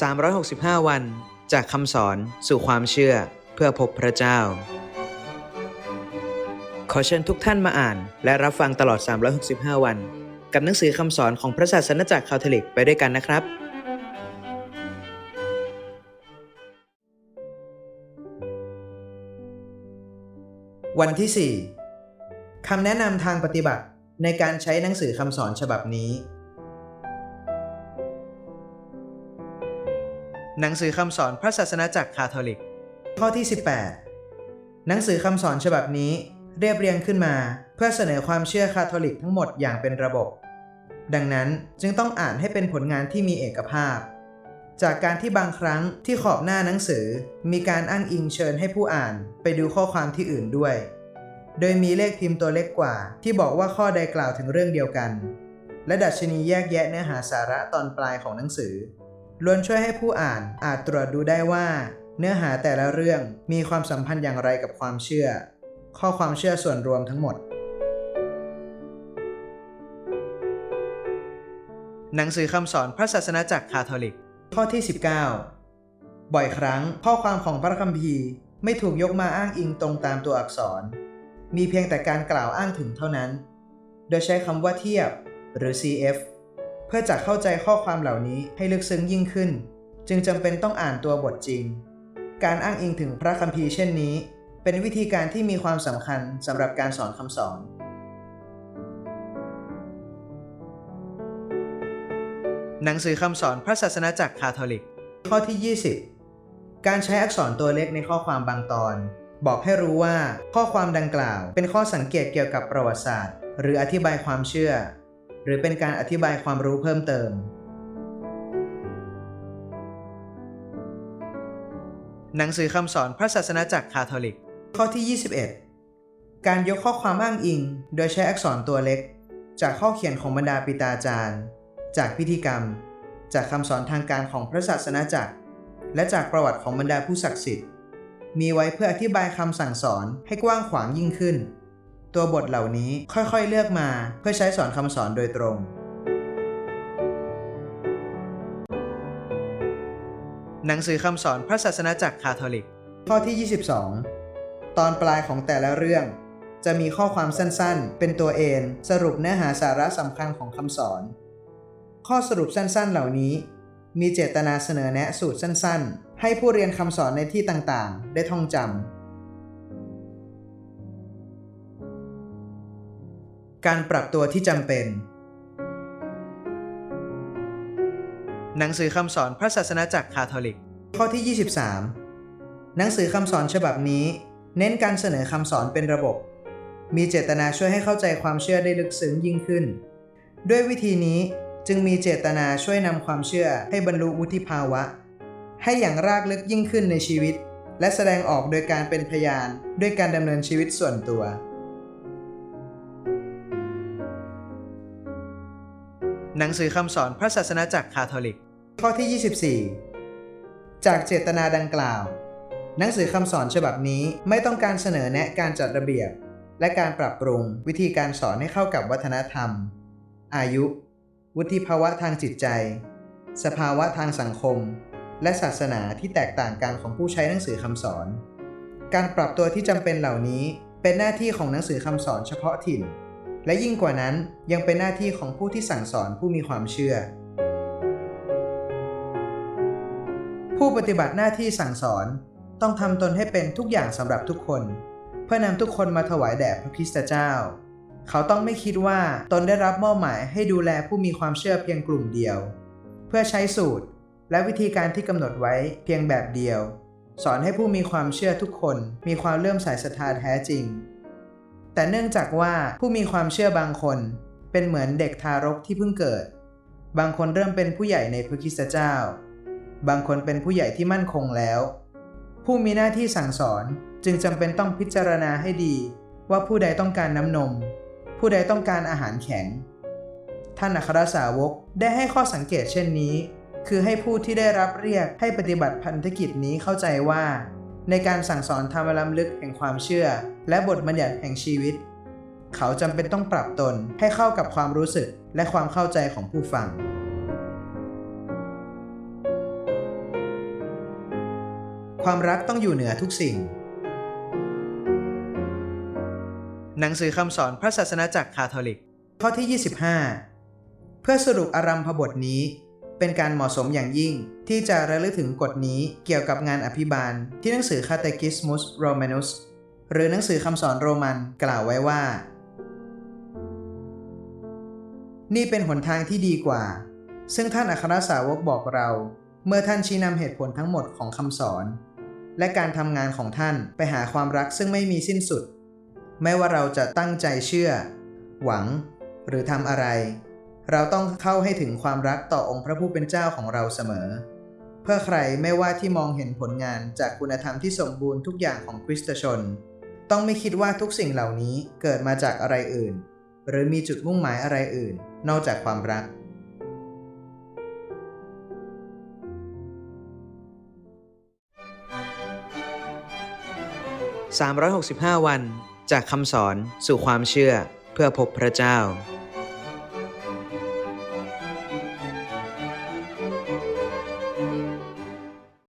365 วัน จากคำสอนสู่ความเชื่อเพื่อพบพระเจ้า ขอเชิญทุกท่านมาอ่าน และรับฟังตลอด 365 วัน กับหนังสือคำสอนของพระศาสนจักรคาทอลิกไปด้วยกันนะครับ วันที่ 4คำแนะนำทางปฏิบัติในการใช้หนังสือคำสอนฉบับนี้ หนังสือคำสอนพระศาสนาจักรคาทอลิก ข้อที่ 18 หนังสือคำสอนฉบับนี้เรียบเรียงขึ้นมา เพื่อเสนอความเชื่อคาทอลิกทั้งหมดอย่างเป็นระบบ ดังนั้นจึงต้องอ่านให้เป็นผลงานที่มีเอกภาพ จากการที่บางครั้งที่ขอบหน้าหนังสือ มีการอ้างอิงเชิญให้ผู้อ่านไปดูข้อความที่อื่นด้วย โดยมีเลขพิมพ์ตัวเล็กกว่า ที่บอกว่าข้อใดกล่าวถึงเรื่องเดียวกัน และดัชนีแยกแยะเนื้อหาสาระตอนปลายของหนังสือ ล้วนช่วยให้ผู้อ่านอาจตรวจดูได้ว่า เนื้อหาแต่ละเรื่องมีความสัมพันธ์อย่างไรกับความเชื่อ ข้อความเชื่อส่วนรวมทั้งหมด หนังสือคำสอนพระศาสนาจักรคาทอลิก ข้อที่ 19 บ่อยครั้งข้อความของพระคัมภีร์ไม่ถูกยกมาอ้างอิงตรงตามตัวอักษร มีเพียงแต่การกล่าวอ้างถึงเท่านั้น โดยใช้คำว่าเทียบหรือ CF เพื่อจะเข้าใจข้อความเหล่านี้ให้ลึกซึ้งยิ่งขึ้น จึงจำเป็นต้องอ่านตัวบทจริง การอ้างอิงถึงพระคัมภีร์เช่นนี้ เป็นวิธีการที่มีความสำคัญสำหรับการสอนคำสอนหนังสือคำสอนพระศาสนาจักรคาทอลิก ข้อที่ 20 การใช้อักษรตัวเล็กในข้อความบางตอน บอกให้รู้ว่าข้อความดังกล่าว เป็นข้อสังเกตเกี่ยวกับประวัติศาสตร์ หรืออธิบายความเชื่อ หรือเป็นการอธิบายความรู้เพิ่มเติม หนังสือคำสอนพระศาสนาจักรคาทอลิก ข้อที่ 21 การยกข้อความอ้างอิง โดยใช้อักษรตัวเล็ก จากข้อเขียนของบรรดาปิตาจารย์ จากพิธีกรรม จากคำสอนทางการของพระศาสนาจักร และจากประวัติของบรรดาผู้ศักดิ์สิทธิ์ มีไว้เพื่ออธิบายคำสั่งสอนให้กว้างขวางยิ่งขึ้น ตัวบทเหล่านี้ค่อยๆเลือกมาเพื่อใช้สอนคำสอนโดยตรง หนังสือคำสอนพระศาสนาจักรคาทอลิก ข้อที่ 22 ตอนปลายของแต่ละเรื่อง จะมีข้อความสั้นๆ เป็นตัวเอนสรุปเนื้อหาสาระสำคัญของคำสอน ข้อสรุปสั้นๆเหล่านี้ มีเจตนาเสนอแนะสูตรสั้นๆ ให้ผู้เรียนคำสอนในที่ต่างๆ ได้ท่องจำ การปรับตัวที่จำเป็น หนังสือคำสอนพระศาสนาจักรคาทอลิก ข้อที่ 23 หนังสือคำสอนฉบับนี้ เน้นการเสนอคำสอนเป็นระบบ มีเจตนาช่วยให้เข้าใจความเชื่อได้ลึกซึ้งยิ่งขึ้น ด้วยวิธีนี้จึงมีเจตนาช่วยนำความเชื่อให้บรรลุวุฒิภาวะ ให้อย่างรากลึกยิ่งขึ้นในชีวิต และแสดงออกโดยการเป็นพยาน ด้วยการดำเนินชีวิตส่วนตัว หนังสือคำสอนพระศาสนาจักรคาทอลิก ข้อที่ 24 จากเจตนาดังกล่าว หนังสือคำสอนฉบับนี้ไม่ต้องการเสนอแนะการจัดระเบียบ และการปรับปรุงวิธีการสอนให้เข้ากับวัฒนธรรม อายุ วุฒิภาวะทางจิตใจ สภาวะทางสังคม และศาสนาที่แตกต่างกันของผู้ใช้หนังสือคำสอน การปรับตัวที่จำเป็นเหล่านี้เป็นหน้าที่ของหนังสือคำสอนเฉพาะถิ่น และยิ่งกว่านั้นยังเป็นหน้าที่ของผู้ที่สั่งสอนผู้มีความเชื่อ ผู้ปฏิบัติหน้าที่สั่งสอนต้องทำตนให้เป็นทุกอย่างสำหรับทุกคน เพื่อนำทุกคนมาถวายแด่พระคริสตเจ้า เขาต้องไม่คิดว่าตนได้รับมอบหมายให้ดูแลผู้มีความเชื่อเพียงกลุ่มเดียว เพื่อใช้สูตรและวิธีการที่กำหนดไว้เพียงแบบเดียว สอนให้ผู้มีความเชื่อทุกคนมีความเลื่อมใสศรัทธาแท้จริง แต่เนื่องจากว่าผู้มีความเชื่อบางคน เป็นเหมือนเด็กทารกที่เพิ่งเกิด บางคนเริ่มเป็นผู้ใหญ่ในพระคิสตเจ้า บางคนเป็นผู้ใหญ่ที่มั่นคงแล้ว ผู้มีหน้าที่สั่งสอนจึงจำเป็นต้องพิจารณาให้ดี ว่าผู้ใดต้องการน้ำนม ผู้ใดต้องการอาหารแข็ง ท่านอัครสาวกได้ให้ข้อสังเกตเช่นนี้ คือให้ผู้ที่ได้รับเรียกให้ปฏิบัติพันธกิจนี้เข้าใจว่า ในการสั่งสอนธรรมล้ำลึกแห่งความเชื่อ และบทบัญญัติแห่งชีวิต เขาจำเป็นต้องปรับตนให้เข้ากับความรู้สึกและความเข้าใจของผู้ฟัง ความรักต้องอยู่เหนือทุกสิ่ง หนังสือคำสอนพระศาสนาจักรคาทอลิก ข้อที่ 25 เพื่อสรุปอารัมพบทนี้ เป็นการเหมาะสมอย่างยิ่ง ที่จะระลึกถึงกฎนี้เกี่ยวกับงานอภิบาล ที่หนังสือ Catechismus Romanus หรือหนังสือคำสอนโรมันกล่าวไว้ว่า นี่เป็นหนทางที่ดีกว่า ซึ่งท่านอัครสาวกบอกเรา เมื่อท่านชี้นำเหตุผลทั้งหมดของคำสอน และการทำงานของท่านไปหาความรักซึ่งไม่มีสิ้นสุด ไม่ว่าเราจะตั้งใจเชื่อ หวัง หรือทำอะไร เราต้องเข้าให้ถึงความรักต่อองค์พระผู้เป็นเจ้าของเราเสมอ เพื่อใครไม่ว่าที่มองเห็นผลงานจากคุณธรรมที่สมบูรณ์ทุกอย่างของคริสตชน ต้องไม่คิดว่าทุกสิ่งเหล่านี้เกิดมาจากอะไรอื่น หรือมีจุดมุ่งหมายอะไรอื่น นอกจากความรัก365 วัน จากคำสอนสู่ความเชื่อเพื่อพบพระเจ้า